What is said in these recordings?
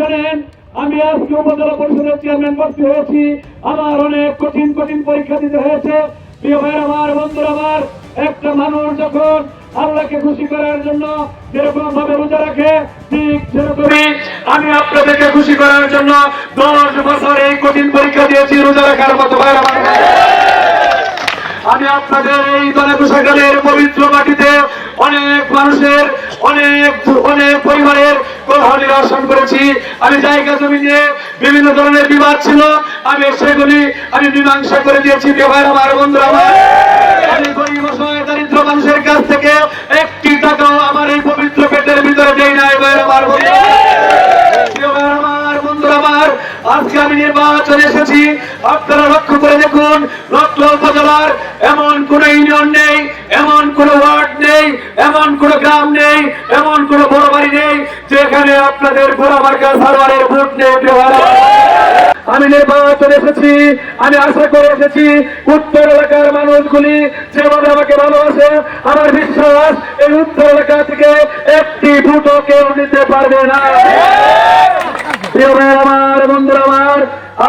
জানেন, আমি আজকে উপজেলা পরিষদের চেয়ারম্যান প্রার্থী হয়েছি। আমার অনেক কঠিন কঠিন পরীক্ষা দিতে হয়েছে। আমার, বন্ধুরা আমার, একটা মানুষ যখন আল্লাহকে খুশি করার জন্য যেরকম ভাবে রোজা রাখে, ঠিক সেরকমই আমি আপনাদেরকে খুশি করার জন্য দশ বছর এই কঠিন পরীক্ষা দিয়েছি রোজা রাখার মতো আমি আপনাদের এই দলাকুশাগারের পবিত্র মাটিতে অনেক মানুষের, অনেক অনেক পরিবারের নিরসন করেছি। আমি জায়গা জমি নিয়ে বিভিন্ন ধরনের বিবাদ ছিল। আমি সেগুলি আমি মীমাংসা করে দিয়েছি। ব্যবহার আমার বন্ধুরা, আমার আমি দারিদ্র মানুষের কাছ থেকে একটি টাকাও আমার এই পবিত্র পেটের ভিতরে দেই নাই ভাই আমার আজকে আমি নির্বাচনে এসেছি। আপনারা লক্ষ্য করে দেখুন লক্ষ্য উপজেলার এমন কোন ইউনিয়ন নেই, এমন কোন ওয়ার্ড নেই, এমন কোন গ্রাম নেই, এমন যেখানে আপনাদের বড় মার্কার সারোয়ারের ভোট আমার। আমি নির্বাচন এসেছি, আমি আশা করে এসেছি, উত্তর এলাকার মানুষগুলি যেভাবে আমাকে ভালোবাসে, আমার বিশ্বাস এই উত্তর এলাকা থেকে একটি ভোটও কেউ নিতে পারবে না আমার, বন্ধুরা আমার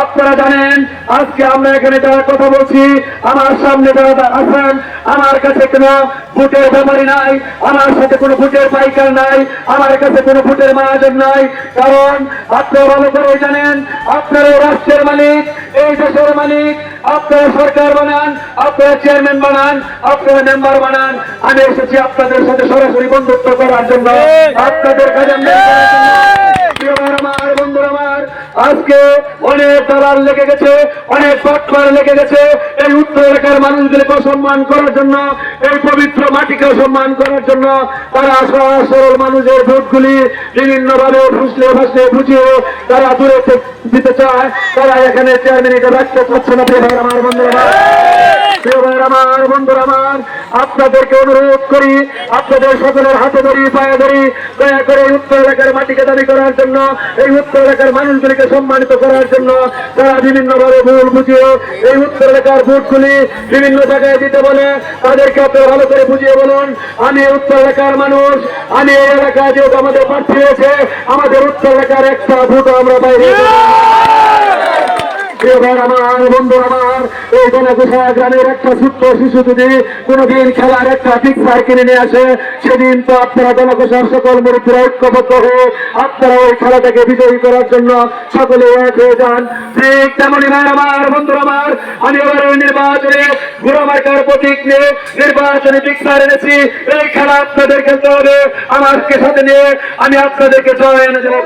আপনারা জানেন আজকে আমরা এখানে যারা কথা বলছি আমার সামনে যারা আছেন আমার কাছে কোনো ভোটের ব্যাপারী নাই আমার সাথে কোনো ভোটের পাইকার নাই আমার কাছে কোনো ভোটের মহাজন নাই কারণ আপনারা ভালো করে জানেন আপনারা রাষ্ট্রের মালিক এই দেশের মালিক আপনারা সরকার বানান আপনারা চেয়ারম্যান বানান আপনারা মেম্বার বানান। আমি এসেছি আপনাদের সাথে সরাসরি বন্ধুত্ব করার জন্য। আপনাদের কাজে আমি করার জন্য। প্রিয় ভাইরা আমার বন্ধুরা আমার আজকে অনেক দালাল লেগে গেছে, অনেক পটমার লেগে গেছে। এই উত্তর এলাকার মানুষদেরকে সম্মান করার জন্য, এই পবিত্র মাটিকে সম্মান করার জন্য তারা সহজ সরল মানুষের ভোটগুলি বিভিন্ন ভাবে ফুসলে ফাসলে বুঝিয়ে তারা দূরে দিতে চায়। তারা এখানে চেয়ারম্যান এটা রাখতে পারছে না আমার বন্ধুরা। আপনাদেরকে অনুরোধ করি, আপনাদের সকলের হাতে ধরি, পায়ে ধরি, দয়া করে উত্তর এলাকার মাটিকে দাবি করার জন্য, এই উত্তর এলাকার মানুষগুলিকে সম্মানিত করার জন্য তারা বিভিন্ন ভাবে ভুল বুঝিয়ে এই উত্তর এলাকার ভোটগুলি বিভিন্ন জায়গায় দিতে বলে, তাদেরকে আপনারা ভালো করে বুঝিয়ে বলুন, আমি উত্তর এলাকার মানুষ, আমি এই এলাকায় যেহেতু আমাদের প্রার্থী হয়েছে আমাদের উত্তর এলাকার একটা ভোট আমরা বাইরে। খেলাটাকে বিজয়ী করার জন্য সকলে এক হয়ে যান। ঠিক তেমনই ভাই আমার বন্ধু আমার, আমি এবার ওই নির্বাচনে গুরুমার্কার প্রতীক নিয়ে নির্বাচনে পিকচার এনেছি। এই খেলা আপনাদের খেলতে হবে, আমাকে সাথে নিয়ে আমি আপনাদেরকে জয় এনে দেবো